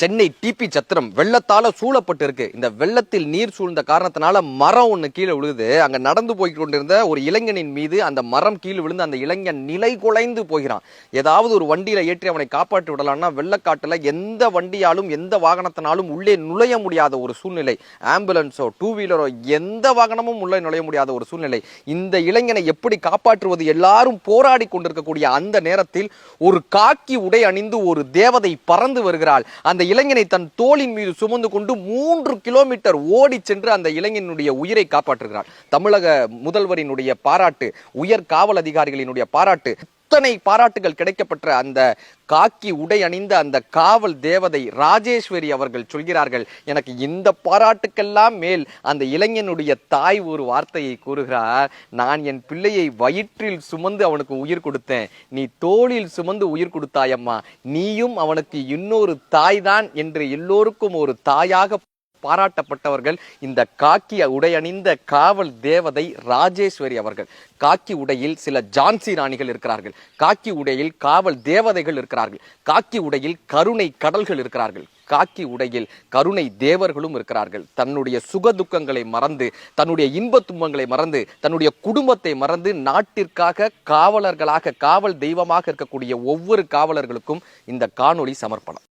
Chennai DP சத்திரம் வெள்ளத்தால சூழப்பட்டு இருக்கு இந்த வெள்ளத்தில் நீர் சூழ்ந்த காரணத்தினால மரம் ஒண்ணு கீழே விழுது அங்க நடந்து போய் கொண்டிருந்த ஒரு இளைஞனின் மீது அந்த மரம் கீழே விழுந்து அந்த இளைஞன் நிலை குலைந்து போகிறான். ஏதாவது ஒரு வண்டியில ஏற்றி அவனை காப்பாற்றி விடலாம்னா வெள்ளக்காட்டுல எந்த வண்டியாலும் எந்த வாகனத்தினாலும் உள்ளே நுழைய முடியாத ஒரு சூழ்நிலை. ஆம்புலன்ஸோ டூ வீலரோ எந்த வாகனமும் உள்ளே நுழைய முடியாத ஒரு சூழ்நிலை. இந்த இளைஞனை எப்படி காப்பாற்றுவது? எல்லாரும் போராடி கொண்டிருக்கக்கூடிய அந்த நேரத்தில் ஒரு காக்கி உடை அணிந்து ஒரு தேவதை பறந்து வருகிறாள். அந்த இளைஞனை தன் தோளின் மீது சுமந்து கொண்டு மூன்று கிலோமீட்டர் ஓடி சென்று அந்த இளைஞனுடைய உயிரை காப்பாற்றுகிறார். தமிழக முதல்வரினுடைய பாராட்டு உயர் காவல் அதிகாரிகளினுடைய பாராட்டு அத்தனை பாராட்டுகள் கிடைக்கப்பெற்ற அந்த காக்கி உடை அணிந்த அந்த காவல் தேவதை ராஜேஸ்வரி அவர்கள் சொல்கிறார்கள் எனக்கு இந்த பாராட்டுக்கெல்லாம் மேல் அந்த இளைஞனுடைய தாய் ஒரு வார்த்தையை கூறுகிறார் நான் என் பிள்ளையை வயிற்றில் சுமந்து அவனுக்கு உயிர் கொடுத்தேன் நீ தோளில் சுமந்து உயிர் கொடுத்தாயம்மா நீயும் அவனுக்கு இன்னொரு தாய் தான் என்று எல்லோருக்கும் ஒரு தாயாக பாராட்டப்பட்டவர்கள் இந்த காக்கி உடையணிந்த காவல் தேவதை ராஜேஸ்வரி அவர்கள். காக்கி உடையில் சில ஜான்சி ராணிகள் இருக்கிறார்கள். காக்கி உடையில் காவல் தேவதைகள் இருக்கிறார்கள். காக்கி உடையில் கருணை கடல்கள் இருக்கிறார்கள். காக்கி உடையில் கருணை தேவர்களும் இருக்கிறார்கள். தன்னுடைய சுக துக்கங்களை மறந்து தன்னுடைய இன்ப துன்பங்களை மறந்து தன்னுடைய குடும்பத்தை மறந்து நாட்டிற்காக காவலர்களாக காவல் தெய்வமாக இருக்கக்கூடிய ஒவ்வொரு காவலர்களுக்கும் இந்த காணொளி சமர்ப்பணம்.